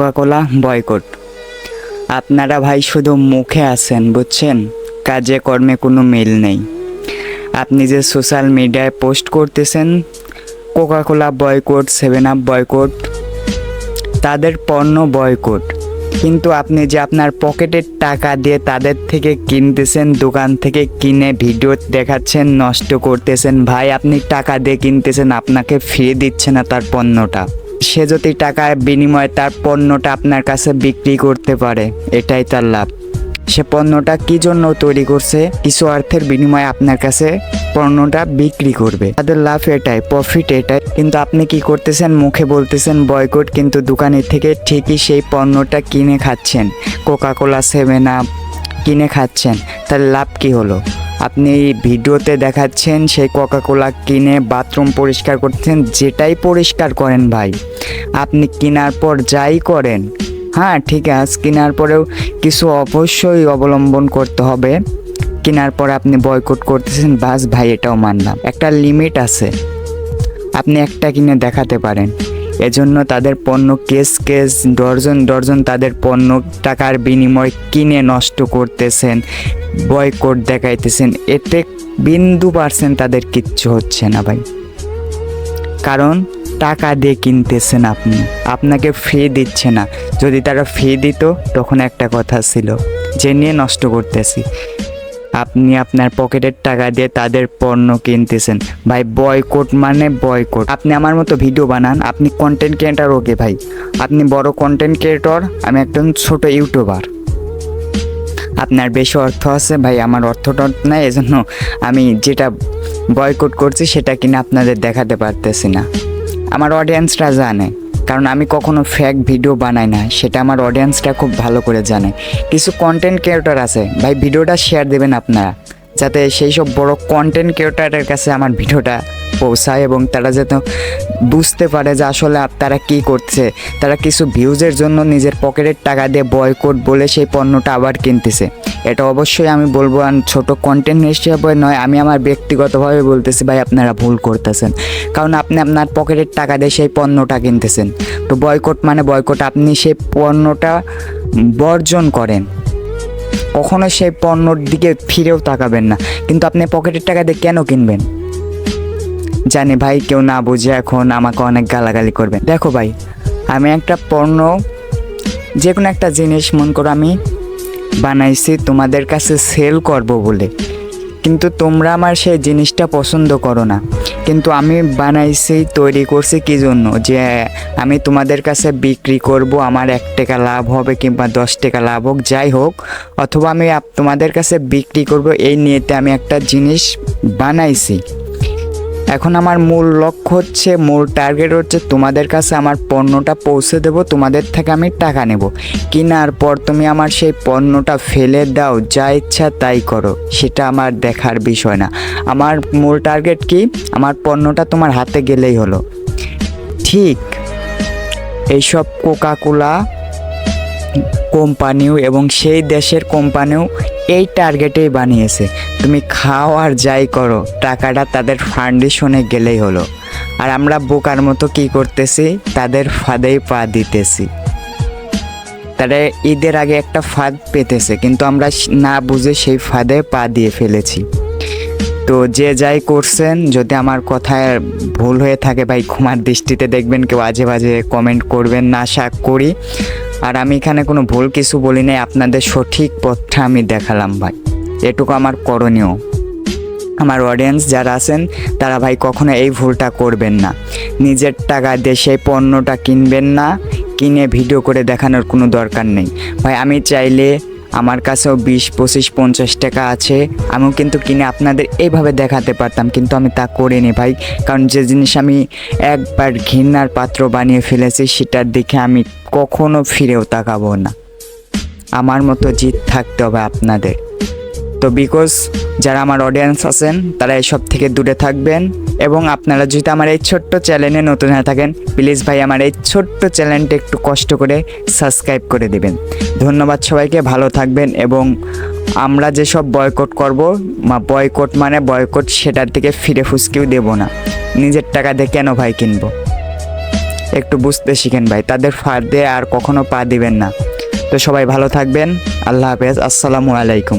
Coca Cola boycott. আপনারা ভাই শুধু মুখে আছেন, বুঝছেন? কাজে কর্মে কোনো মিল নেই। আপনি যে সোশ্যাল মিডিয়ায় পোস্ট করতেছেন, Coca Cola boycott, seven up boycott, তাদের পণ্য বয়কট। কিন্তু আপনি যে আপনার পকেটের টাকা দিয়ে তাদের থেকে কিনতেছেন, দোকান থেকে কিনে ভিডিও দেখাচ্ছেন, নষ্ট করতেছেন, ভাই আপনি টাকা দিয়ে কিনতেছেন, আপনাকে ফিরে দিচ্ছে না তার পণ্যটা। সে যদি টাকার বিনিময়ে তার পণ্যটা আপনার কাছে বিক্রি করতে পারে, এটাই তার লাভ। সে পণ্যটা কি জন্য তৈরি করছে, কিছু অর্থের বিনিময়ে আপনার কাছে পণ্যটা বিক্রি করবে। তাদের লাভ এটাই প্রফিট এটাই। কিন্তু আপনি কি করতেছেন, মুখে বলতেছেন বয়কট কিন্তু দোকানের থেকে ঠিকই সেই পণ্যটা কিনে খাচ্ছেন। কোকা কোলা সেভেন আপ কিনে খাচ্ছেন। তার লাভ কি হলো? আপনি ভিডিওতে দেখাচ্ছেন সেই কোকা কোলা কিনে বাথরুম পরিষ্কার করছেন, যেটাই পরিষ্কার করেন ভাই। আপনি কেনার পর যাই করেন হ্যাঁ ঠিক আছে, কেনার পরেও কিছু অবশ্যই অবলম্বন করতে হবে। কেনার পর আপনি বয়কট করতেছেন, বাস ভাই, এটাও মানলাম। একটা লিমিট আছে। আপনি একটা কিনে দেখাতে পারেন। এজন্য তাদের পণ্য কেস কেস, ডর্জন ডর্জন তাদের পণ্য টাকার বিনিময় কিনে নষ্ট করতেছেন, বয়কট দেখাইতেছেন। এতে বিন্দু পার্সেন্ট তাদের কিচ্ছু হচ্ছে না ভাই। কারণ টাকা দিয়ে কিনতেছেন আপনি। আপনাকে ফি দিচ্ছে না। যদি তারা ফি দিত, তখন একটা কথা ছিল, যে নিয়ে নষ্ট করতেছি। আপনি আপনার পকেটের টাকা দিয়ে তাদের পণ্য কিনতেছেন। ভাই বয়কট মানে বয়কট আপনি আমার মতো ভিডিও বানান, আপনি কন্টেন্ট ক্রিয়েটার ওকে ভাই। আপনি বড় কন্টেন্ট ক্রিয়েটর আমি একজন ছোট ইউটিউবার আপনার বেশি অর্থ আছে ভাই, আমার অর্থটা নাই, এজন্য আমি যেটা বয়কট করছি, সেটা কিনা আপনাদের দেখাতে পারতেছি না। আমার অডিয়েন্সরা জানে। কারণ আমি কখনো ফেক ভিডিও বানাই না। সেটা আমার অডিয়েন্সটা খুব ভালো করে জানে। কিছু কন্টেন্ট ক্রিয়েটর আছে। ভাই ভিডিওটা শেয়ার দেবেন আপনারা। যাতে সেই সব বড় কন্টেন্ট ক্রিয়েটারের কাছে আমার ভিডিওটা পৌঁছায় এবং তারা যাতে বুঝতে পারে যে আসলে তারা কি করছে। তারা কিছু ভিউজের জন্য নিজের পকেটের টাকা দিয়ে বয়কট বলে সেই পণ্যটা আবার কিনতেছে। এটা অবশ্যই আমি বলব ছোট কন্টেন্ট হিসেবে নয়, আমি আমার ব্যক্তিগতভাবে বলতেছি, ভাই, আপনারা ভুল করতেছেন। কারণ আপনি আপনার পকেটের টাকা দিয়ে সেই পণ্যটা কিনতেছেন। তো বয়কট মানে বয়কট আপনি সেই পণ্যটা বর্জন করেন। কখনো সেই পণ্যর দিকে ফিরেও তাকাবেন না। কিন্তু আপনি পকেটের টাকা দিয়ে কেন কিনবেন? জানি ভাই, কেউ না বুঝে এখন আমাকে অনেক গালাগালি করবে। দেখো ভাই, আমি একটা পণ্য যে কোনো একটা জিনিস, মন করো আমি বানাইছি, তোমাদের কাছে সেল করব বলে। কিন্তু তোমরা আমার সেই জিনিসটা পছন্দ করো না। কিন্তু আমি বানাইছি, তৈরি করছি কি জন্য? যে আমি তোমাদের কাছে বিক্রি করব, আমার এক টাকা লাভ হবে কিংবা দশ টাকা লাভ হোক, যাই হোক, অথবা আমি তোমাদের কাছে বিক্রি করব, এই নিয়েতে আমি একটা জিনিস বানাইছি। এখন আমার মূল লক্ষ্য হচ্ছে, মূল টার্গেট হচ্ছে তোমাদের কাছে আমার পণ্যটা পৌঁছে দেব, তোমাদের থেকে আমি টাকা নেব। কেনার পর তুমি আমার সেই পণ্যটা ফেলে দাও, যা ইচ্ছা তাই করো, সেটা আমার দেখার বিষয় না। আমার মূল টার্গেট কি? আমার পণ্যটা তোমার হাতে গেলেই হলো। ঠিক এইসব কোকাকোলা কোম্পানিও এবং সেই দেশের কোম্পানিও এই টার্গেটেই বানিয়েছে। তুমি খাও আর যাই করো, টাকাটা তাদের ফাউন্ডেশনে গেলেই হলো। আর আমরা বোকার মতো কি করতেছি? তাদের ফাঁদেই পা দিতেছি। তারা ঈদের আগে একটা ফাঁদ পেতেছে, কিন্তু আমরা না বুঝে সেই ফাঁদে পা দিয়ে ফেলেছি। তো যে যাই করছেন, যদি আমার কথায় ভুল হয়ে থাকে, ভাই ক্ষমার দৃষ্টিতে দেখবেন, কেউ আজে বাজে কমেন্ট করবেন। না আশা করি আর আমি এখানে কোনো ভুল কিছু বলি নাই, আপনাদের সঠিক পথটা আমি দেখালাম ভাই। এটুকু আমার করণীয়। আমার অডিয়েন্স যারা আছেন, তারা ভাই কখনো এই ভুলটা করবেন না। নিজের টাকা দিয়ে সেই পণ্যটা কিনবেন না, কিনে ভিডিও করে দেখানোর কোনো দরকার নেই। ভাই আমি চাইলে আমার কাছেও বিশ, পঁচিশ, পঞ্চাশ টাকা আছে। আমিও কিন্তু কিনে আপনাদের এইভাবে দেখাতে পারতাম, কিন্তু আমি তা করিনি ভাই। কারণ যে জিনিস আমি একবার ঘৃণার পাত্র বানিয়ে ফেলেছি, সেটার দিকে আমি কখনো ফিরেও তাকাবো না। আমার মতো জিত থাকতে হবে আপনাদের। তো বিকজ যারা আমার অডিয়েন্স আছেন, তারা এসব থেকে দূরে থাকবেন। এবং আপনারা যদি আমার এই ছোট্ট চ্যানেলে নতুন হয়ে থাকেন প্লিজ ভাই, আমার এই ছোট্ট চ্যানেলটা একটু কষ্ট করে সাবস্ক্রাইব করে দেবেন। ধন্যবাদ সবাইকে, ভালো থাকবেন এবং আমরা যেসব বয়কট করব, মা বয়কট মানে বয়কট সেটার থেকে ফিরে ফুসকেও দেব না। নিজের টাকা দিয়ে কেন ভাই কিনবো? একটু বুঝতে শিখেন ভাই, তাদের ফাঁদে আর কখনো পা দিবেন না। তো সবাই ভালো থাকবেন, আল্লাহ হাফেজ, আসসালামু আলাইকুম।